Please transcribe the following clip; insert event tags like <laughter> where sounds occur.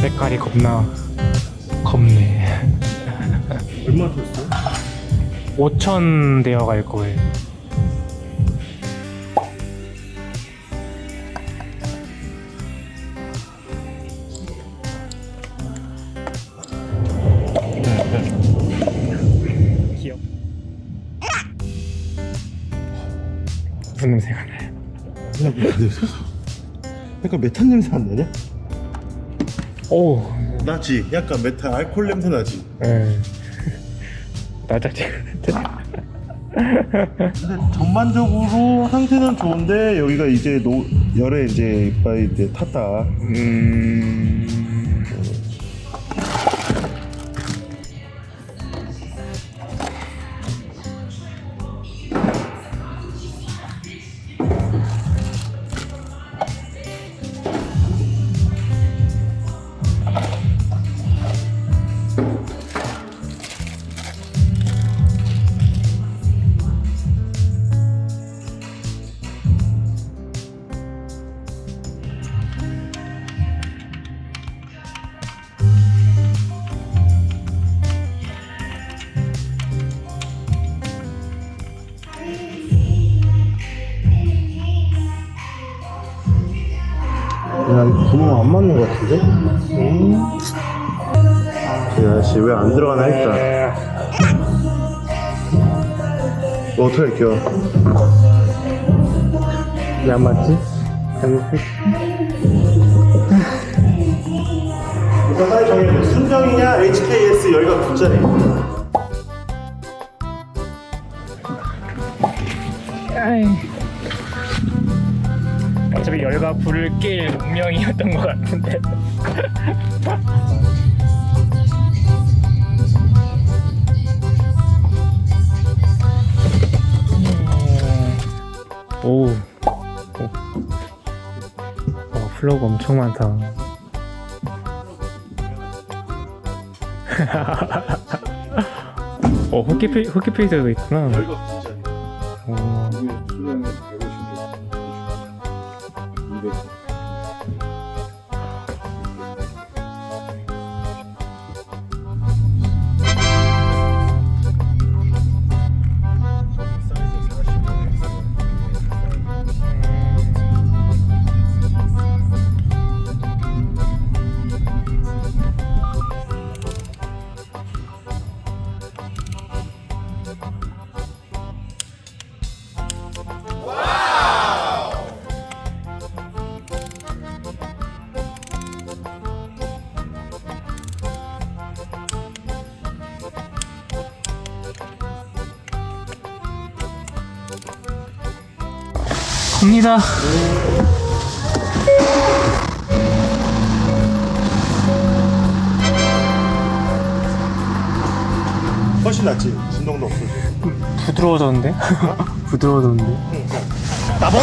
색깔이 겁나 겁네. <laughs> 얼마 줬어? 5천 되어 갈 거예요. 귀여워. 무슨 냄새가 나요? 그냥 냄새 <laughs> 약간 메탄 냄새 안 나냐? 오, 나지 약간 메탄 알코올 냄새 나지 예. <laughs> 나자지. 근데 전반적으로 상태는 좋은데 여기가 이제 노, 열에 이제 이빨 이제 탔다 음. 그냥 구멍 안 맞는 것 같은데? 음. 야, 아저씨 왜 안 들어가나 했다 에, 뭐 어떻게 할게요? 왜안 맞지? 잘못했 일단 빨리 정해야 순정이냐 HKS 열과 분짜리 아이. 어차피 열과 불을 낄 운명이었던 것 같은데. 오. 오. 와, 플로우가 엄청 많다. <laughs> 어, 호키 페 호키 페이스도 있구나. 열 갑니다. 훨씬 낫지 진동도 없어지고 부드러워졌는데? <laughs> 부드러워졌는데? 나봉!